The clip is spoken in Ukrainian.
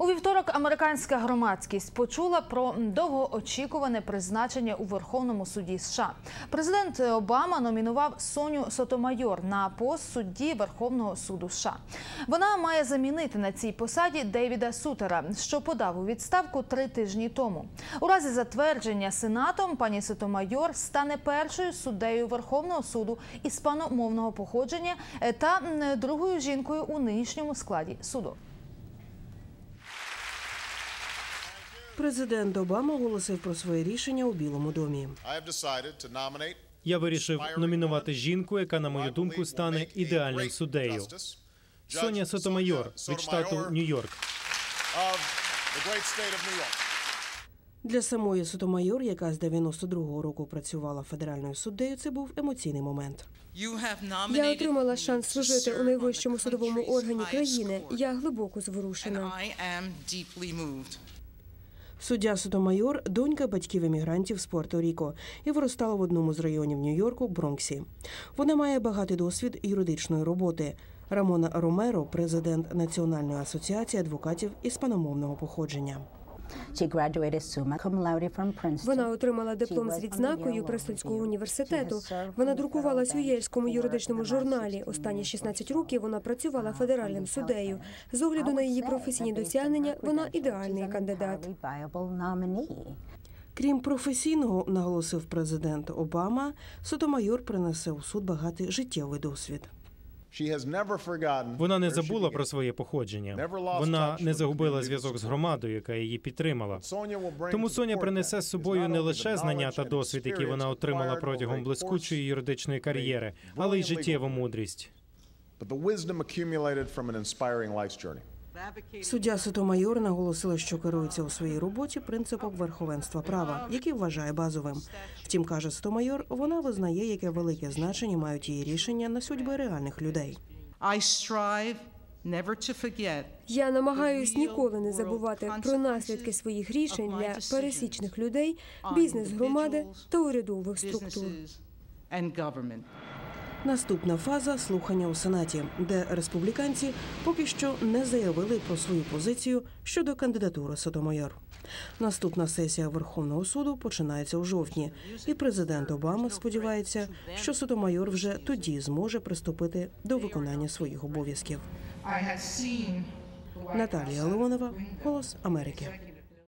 У вівторок американська громадськість почула про довгоочікуване призначення у Верховному суді США. Президент Обама номінував Соню Сотомайор на пост судді Верховного суду США. Вона має замінити на цій посаді Дейвіда Сутера, що подав у відставку три тижні тому. У разі затвердження сенатом пані Сотомайор стане першою суддею Верховного суду іспаномовного походження е, та другою жінкою у нинішньому складі суду. Президент Обама оголосив про своє рішення у Білому домі. Я вирішив номінувати жінку, яка, на мою думку, стане ідеальним суддею. Соня Сотомайор від штату Нью-Йорк. Для самої Сотомайор, яка з 92-го року працювала федеральною суддею, це був емоційний момент. Я отримала шанс служити у найвищому судовому органі країни. Я глибоко зворушена. Суддя Сотомайор – донька батьків емігрантів з Пуерто-Ріко і виростала в одному з районів Нью-Йорку Бронксі. Вона має багатий досвід юридичної роботи. Рамона Ромеро, президент Національної асоціації адвокатів іспаномовного походження. She graduated summa cum laude from Princeton. Вона отримала диплом з відзнакою Престольського університету. Вона друкувалась у Єльському юридичному журналі. Останні 16 років вона працювала федеральним суддею. З огляду на її професійні досягнення, вона ідеальний кандидат. Крім професійного, наголосив президент Обама, Сотомайор принесе у суд багатий життєвий досвід. Вона не забула про своє походження. Вона не загубила зв'язок з громадою, яка її підтримала. Тому Соня принесе з собою не лише знання та досвід, які вона отримала протягом блискучої юридичної кар'єри, але й життєву мудрість. Суддя Сотомайор наголосила, що керується у своїй роботі принципом верховенства права, який вважає базовим. Втім, каже Сотомайор, вона визнає, яке велике значення мають її рішення на судьби реальних людей. Я намагаюсь ніколи не забувати про наслідки своїх рішень для пересічних людей, бізнес-громади та урядових структур. Наступна фаза слухання у сенаті, де республіканці поки що не заявили про свою позицію щодо кандидатури Сотомайор. Наступна сесія Верховного суду починається у жовтні, і президент Обама сподівається, що Сотомайор вже тоді зможе приступити до виконання своїх обов'язків. Наталія Леонова, Голос Америки.